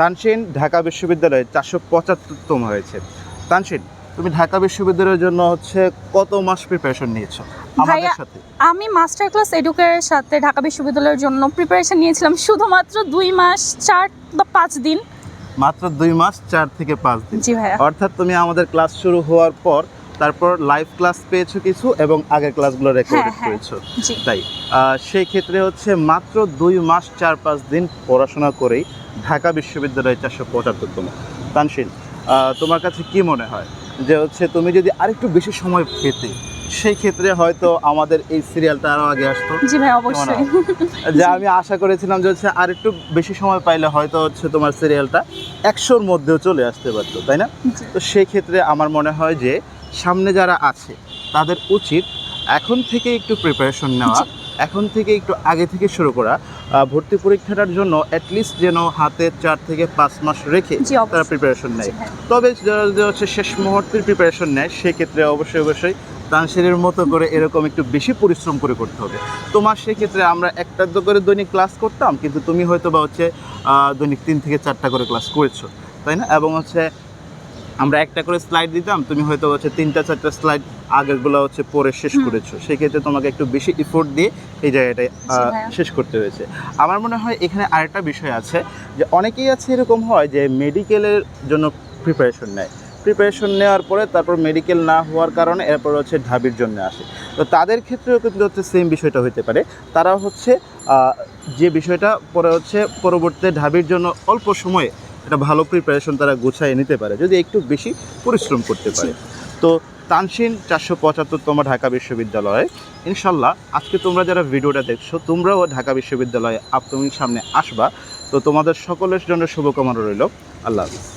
তানসিন ঢাকা বিশ্ববিদ্যালয়ে চারশো পঁচাত্তরতম হয়েছে। তানসিন তুমি ঢাকা বিশ্ববিদ্যালয়ের জন্য হচ্ছে কত মাস প্রিপারেশন নিয়েছো? আমাদের সাথে। আমি মাস্টার ক্লাস এডুকের সাথে ঢাকা বিশ্ববিদ্যালয়ের জন্য প্রিপারেশন নিয়েছিলাম শুধুমাত্র দুই মাস চার বা পাঁচ দিন। মাত্র দুই মাস চার থেকে পাঁচ দিন। জি ভাইয়া। অর্থাৎ তুমি আমাদের ক্লাস শুরু হওয়ার পর তারপর লাইভ ক্লাস পেয়েছ কিছু এবং আগের ক্লাসগুলো রেকর্ড হ্যাঁ, হ্যাঁ। করেছ। তাই সেই ক্ষেত্রে হচ্ছে মাত্র দুই মাস চার পাঁচ দিন পড়াশোনা করেই ঢাকা বিশ্ববিদ্যালয়ে চারশো পঁচাত্তরতম। তানশীল আহ, তোমার কাছে কি মনে হয়? যে হচ্ছে তুমি যদি আরেকটু বেশি সময় পেতে সেই ক্ষেত্রে হয়তো আমাদের এই সিরিয়ালটা আরও আগে আসতো। জি ভাই অবশ্যই। যে আমি আশা করেছিলাম যে হচ্ছে আর একটু বেশি সময় পাইলে হয়তো হচ্ছে তোমার সিরিয়ালটা একশোর মধ্যেও চলে আসতে পারতো তাই না? তো সেই ক্ষেত্রে আমার মনে হয় যে সামনে যারা আছে তাদের উচিত এখন থেকে একটু প্রিপারেশন নেওয়া এখন থেকে একটু আগে থেকে শুরু করা। ভর্তি পরীক্ষাটার জন্য অ্যাটলিস্ট যেন হাতে চার থেকে পাঁচ মাস রেখে। তারা প্রিপারেশন নেয়। হ্যাঁ। তবে যারা যারা হচ্ছে শেষ মুহূর্তের প্রিপারেশন নেয় সেক্ষেত্রে অবশ্যই অবশ্যই তানসিরের মতো করে এরকম একটু বেশি পরিশ্রম করে করতে হবে। তোমার সেক্ষেত্রে আমরা একটা দু করে দৈনিক ক্লাস করতাম কিন্তু তুমি হয়তো বা হচ্ছে দৈনিক তিন থেকে চারটা করে ক্লাস করেছ তাই না? এবং হচ্ছে আমরা একটা করে স্লাইড দিতাম তুমি হয়তো হচ্ছে তিনটা চারটা স্লাইড আগেরগুলো হচ্ছে পড়ে শেষ। করেছ। সেক্ষেত্রে তোমাকে একটু বেশি ইফোর্ট দিয়ে এই জায়গাটায় শেষ করতে হয়েছে। আমার মনে হয় এখানে আরেকটা বিষয় আছে যে অনেকেই আছে এরকম হয় যে মেডিকেলের জন্য প্রিপারেশন নেয়। প্রিপারেশন নেওয়ার পরে তারপর মেডিকেল না হওয়ার কারণে এরপর হচ্ছে ঢাবির জন্য আসে। তো তাদের ক্ষেত্রেও কিন্তু হচ্ছে সেম বিষয়টা হতে পারে। তারা হচ্ছে যে বিষয়টা পরে হচ্ছে পরবর্তীতে ঢাবির জন্য অল্প সময়ে একটা ভালো প্রিপারেশন তারা গুছাই নিতে পারে যদি একটু বেশি পরিশ্রম করতে পারে। তো তানসিন চারশো পঁচাত্তরতম ঢাকা বিশ্ববিদ্যালয়ে ইনশাল্লাহ আজকে তোমরা যারা ভিডিওটা দেখছ তোমরাও ঢাকা বিশ্ববিদ্যালয়ে আপকামিং সামনে আসবা। তো তোমাদের সকলের জন্য শুভকামনা রইল। আল্লাহ হাফিজ।